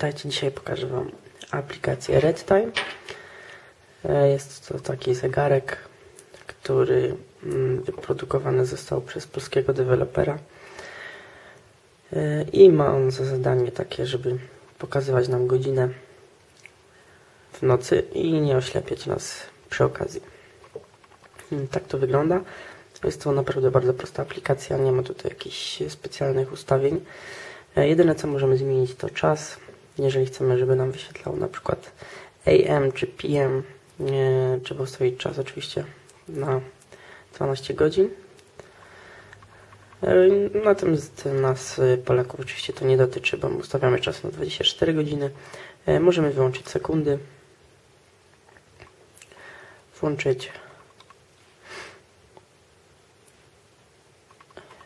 Witajcie, dzisiaj pokażę Wam aplikację RedTime. E, Jest to taki zegarek, który mm, wyprodukowany został przez polskiego dewelopera E, i ma on za zadanie takie, żeby pokazywać nam godzinę w nocy i nie oślepiać nas przy okazji. Mm, Tak to wygląda. Jest to naprawdę bardzo prosta aplikacja, nie ma tutaj jakichś specjalnych ustawień. E, Jedyne co możemy zmienić to czas. Jeżeli chcemy, żeby nam wyświetlało na przykład AM czy PM, e, trzeba ustawić czas oczywiście na 12 godzin. E, Natomiast nas e, Polaków oczywiście to nie dotyczy, bo my ustawiamy czas na 24 godziny. E, Możemy wyłączyć sekundy, włączyć,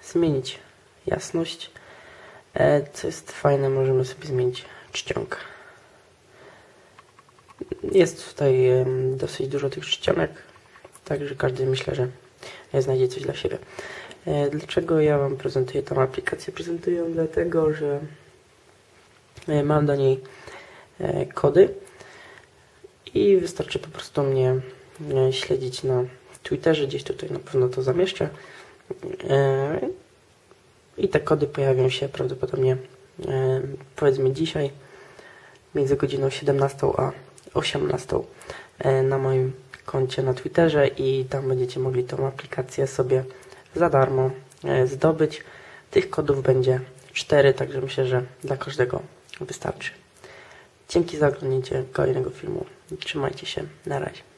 zmienić jasność. Co jest fajne, możemy sobie zmienić czcionkę. Jest tutaj dosyć dużo tych czcionek, także każdy myślę, że znajdzie coś dla siebie. E, Dlaczego ja Wam prezentuję tą aplikację? Prezentuję ją dlatego, że e, mam do niej e, kody i wystarczy po prostu mnie śledzić na Twitterze, gdzieś tutaj na pewno to zamieszczę. I te kody pojawią się prawdopodobnie powiedzmy dzisiaj między godziną 17 a 18 e, na moim koncie na Twitterze i tam będziecie mogli tą aplikację sobie za darmo e, zdobyć. Tych kodów będzie 4, także myślę, że dla każdego wystarczy. Dzięki za oglądnięcie kolejnego filmu. Trzymajcie się. Na razie.